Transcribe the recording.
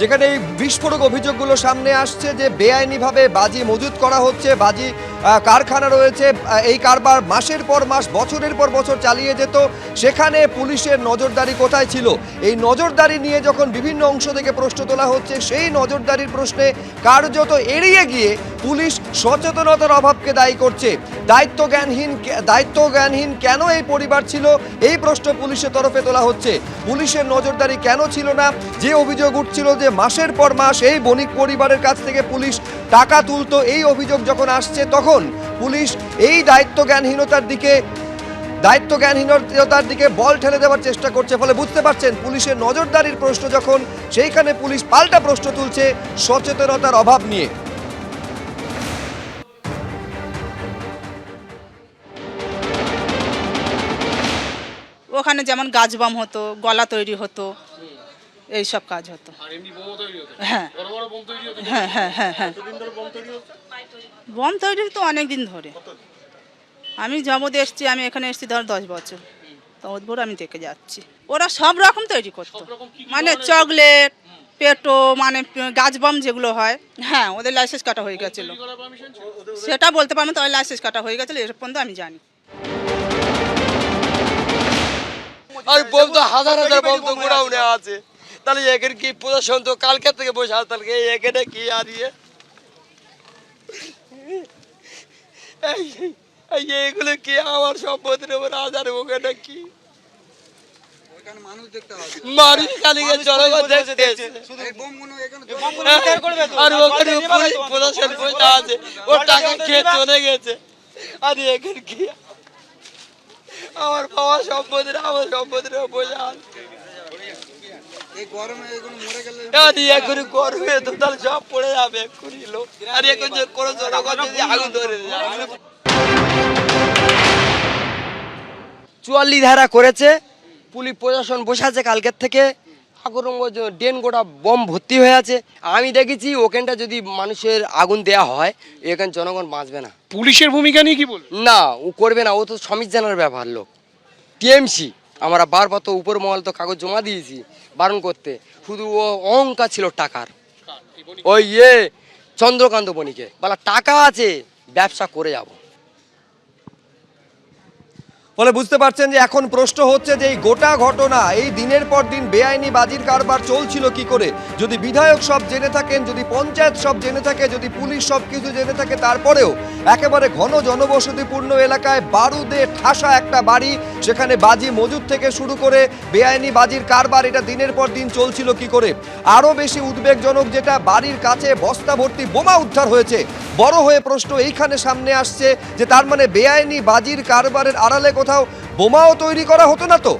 যেখানে এই বিস্ফোরক অভিযোগগুলো সামনে আসছে যে বেআইনিভাবে বাজি মজুত করা হচ্ছে, বাজি কারখানা রয়েছে এই কারবার মাসের পর মাস, বছরের পর বছর চালিয়ে যেত। সেখানে পুলিশের নজরদারি কোথায় ছিল? এই নজরদারি নিয়ে যখন বিভিন্ন অংশ থেকে প্রশ্ন তোলা হচ্ছে, সেই নজরদারির প্রশ্নে কার্যত এড়িয়ে গিয়ে পুলিশ সচেতনতার অভাবকে দায়ী করছে। দায়িত্ব জ্ঞানহীন দায়িত্ব জ্ঞানহীন কেন এই পরিবার ছিল? এই প্রশ্ন পুলিশের তরফে তোলা হচ্ছে। পুলিশের নজরদারি কেন ছিল না? যে অভিযোগ উঠছিল যে মাসের পর মাস এই বণিক পরিবারের কাছ থেকে পুলিশ টাকা তুলতো, এই অভিযোগ যখন আসছে তখন পুলিশ এই দায়িত্ব জ্ঞানহীনতার দিকে দায়িত্ব জ্ঞানহীনতার দিকে বল ঠেলে দেওয়ার চেষ্টা করছে ফলে বুঝতে পারছেন পুলিশের নজরদারির প্রশ্ন যখন, সেইখানে পুলিশ পাল্টা প্রশ্ন তুলছে সচেতনতার অভাব নিয়ে। ওখানে যেমন গাছ বাম হতো গলা তৈরি হতো এই সব কাজ হতো। হ্যাঁ। হ্যাঁ হ্যাঁ হ্যাঁ হ্যাঁ। বম তৈরি তো অনেক দিন ধরে। আমি জমদ এসছি আমি এখানে এসছি ধর দশ বছর। তবুর আমি দেখে যাচ্ছি। ওরা সব রকম তৈরি করতো। মানে চকলেট পেটো মানে গাছ বাম যেগুলো হয় হ্যাঁ ওদের লাইসেন্স কাটা হয়ে গেছিল। সেটা বলতে পারব তবে লাইসেন্স কাটা হয়ে গেছিল এসব পর্যন্ত আমি জানি। আর বোম তো হাজার হাজার বোম তো গোডাউনে আছে। তাহলে এখানে কি প্রদর্শন তো কালকে থেকে বসে আছে তাহলে এখানে কি আর ইয়ে? এই- এই এইগুলো কি আমার সম্পত্তির উপর হাজার ওখানে কি? মানুষ কালিকে জনগণ দেখতে আর ওখানে পুলিশ বসে আছে ও টাকা খেয়ে চলে গেছে। আর এখানে কি আমার বাবা সম্পদের আমার সম্পদের বোঝান গরমে সব পড়ে যাবে এক্ষুনি লোক আর এখন যে কোনো জনগণ যদি আগুন ধরে চুয়াল্লিশ ধারা করেছে পুলিশ প্রশাসন বসে আছে কালকের থেকে। আগুন ডেন গোটা বম ভর্তি হয়ে আছে আমি দেখেছি ওখানটা যদি মানুষের আগুন দেয়া হয় এখানে জনগণ বাঁচবে না। পুলিশের ভূমিকা নিয়ে কি বলবেন না ও করবে না ও তো সমিত জানার ব্যাপার লোক। টিএমসি আমরা বারবার তো উপর মহল তো কাগজ জমা দিয়েছি বারণ করতে। শুধু ও অহংকার ছিল টাকার। ওই ইয়ে চন্দ্রকান্ত বণিকে বলা টাকা আছে ব্যবসা করে যাব। ফলে বুঝতে পারছেন যে এখন প্রশ্ন হচ্ছে যে এই গোটা ঘটনা, এই দিনের পর দিন বেআইনি বাজির কারবার চলছিল কি করে? যদি বিধায়ক সব জেনে থাকেন, যদি পঞ্চায়েত সব জেনে থাকে, যদি পুলিশ সব কিছু জেনে থাকে, তারপরেও একেবারে ঘন জনবসতিপূর্ণ এলাকায় বারুদে ঠাসা একটা বাড়ি। সেখানে বাজি মজুদ থেকে শুরু করে বেআইনি বাজির কারবার, এটা দিনের পর দিন চলছিল কি করে? আরও বেশি উদ্বেগজনক যেটা, বাড়ির কাছে বস্তা ভর্তি বোমা উদ্ধার হয়েছে। বড় হয়ে প্রশ্ন এইখানে সামনে আসছে যে, তার মানে বেআইনি বাজির কারবারের আড়ালে কোথাও বোমাও তৈরি করা হতো না তো?